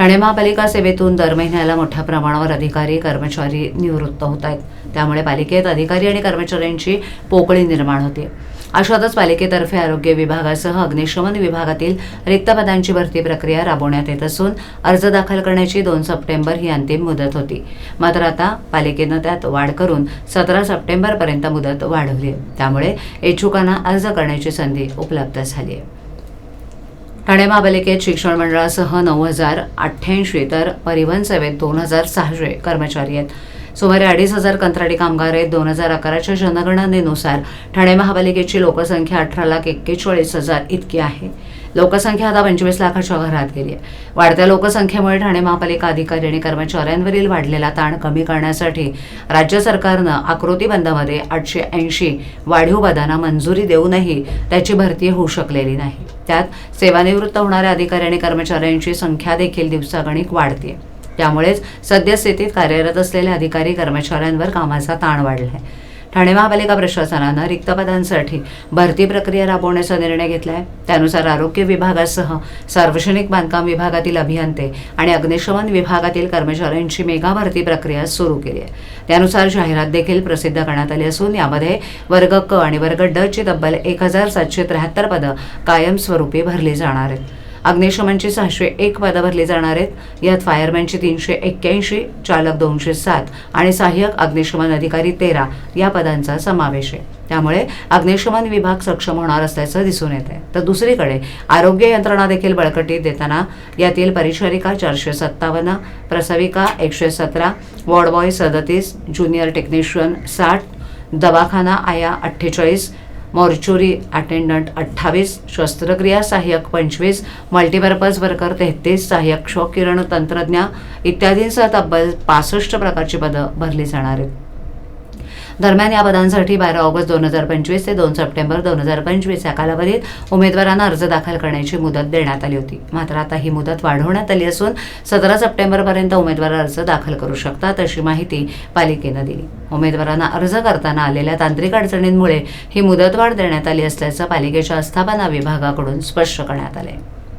ठाणे महापालिका सेवेतून दर महिन्याला मोठ्या प्रमाणावर अधिकारी कर्मचारी निवृत्त होत आहेत त्यामुळे पालिकेत अधिकारी आणि कर्मचाऱ्यांची पोकळी निर्माण होते. अशातच पालिकेतर्फे आरोग्य विभागासह अग्निशमन विभागातील रिक्त पदांची भरती प्रक्रिया राबवण्यात येत असून अर्ज दाखल करण्याची दोन सप्टेंबर ही अंतिम मुदत होती. मात्र आता पालिकेनं त्यात वाढ करून सतरा सप्टेंबरपर्यंत मुदत वाढवली आहे. त्यामुळे इच्छुकांना अर्ज करण्याची संधी उपलब्ध झाली आहे. ठाणे महापालिकेत शिक्षण मंडळासह नऊ हजार अठ्ठ्याऐंशी तर परिवहन सेवेत दोन हजार सहाशे कर्मचारी आहेत. सुमारे अडीच हजार कंत्राटी कामगार आहेत. दोन हजार अकराच्या जनगणनेनुसार ठाणे महापालिकेची लोकसंख्या अठरा लाख एक्केचाळीस हजार इतकी आहे. लोकसंख्या आता पंचवीस लाखाच्या घरात गेली आहे. वाढत्या लोकसंख्येमुळे ठाणे महापालिका अधिकारी आणि कर्मचाऱ्यांवरील वाढलेला ताण कमी करण्यासाठी राज्य सरकारनं आकृतीबंधामध्ये आठशे ऐंशी वाढीव पदांना मंजुरी देऊनही त्याची भरती होऊ शकलेली नाही. त्यात सेवानिवृत्त होणाऱ्या अधिकारी आणि कर्मचाऱ्यांची संख्या देखील दिवसागणिक वाढते त्यामुळेच सद्यस्थितीत कार्यरत असलेल्या अधिकारी कर्मचाऱ्यांवर कामाचा ताण वाढला आहे ठाणे महापालिका प्रशासनानं रिक्त पदांसाठी भरती प्रक्रिया राबवण्याचा निर्णय घेतला आहे त्यानुसार आरोग्य विभागासह सार्वजनिक बांधकाम विभागातील अभियंते आणि अग्निशमन विभागातील कर्मचाऱ्यांची मेगा भरती प्रक्रिया सुरू केली आहे. त्यानुसार जाहिरात देखील प्रसिद्ध करण्यात आली असून यामध्ये वर्ग क आणि वर्ग ड ची तब्बल एक हजार सातशे त्र्याहत्तर पदं कायमस्वरूपी भरली जाणार आहेत. अग्निशमनची सहाशे एक पदं भरली जाणार आहेत. यात फायरमॅनची तीनशे एक्क्याऐंशी चालक दोनशे सात आणि सहाय्यक अग्निशमन अधिकारी तेरा या पदांचा समावेश आहे. त्यामुळे अग्निशमन विभाग सक्षम होणार असल्याचं दिसून येत आहे तर दुसरीकडे आरोग्य यंत्रणा देखील बळकटीत देताना यातील परिचारिका चारशे सत्तावन्न प्रसविका एकशे सतरा वॉर्डबॉय सदतीस ज्युनियर टेक्निशियन साठ दवाखाना आया अठ्ठेचाळीस मॉर्च्युरी अटेंडंट अठ्ठावीस शस्त्रक्रिया सहाय्यक पंचवीस मल्टीपर्पज वर्कर तेहतीस सहाय्यक क्षकिरण किरण तंत्रज्ञ इत्यादींसह तब्बल पासष्ट प्रकारची पदं भरली जाणार आहेत. दरम्यान या पदांसाठी बारा ऑगस्ट दोन हजार पंचवीस ते दोन सप्टेंबर दोन हजार पंचवीस या कालावधीत उमेदवारांना अर्ज दाखल करण्याची मुदत देण्यात आली होती. मात्र आता ही मुदत वाढवण्यात आली असून सतरा सप्टेंबरपर्यंत उमेदवार अर्ज दाखल करू शकतात अशी माहिती पालिकेनं दिली. उमेदवारांना अर्ज करताना आलेल्या तांत्रिक अडचणींमुळे ही मुदतवाढ देण्यात आली असल्याचं पालिकेच्या आस्थापना विभागाकडून स्पष्ट करण्यात आले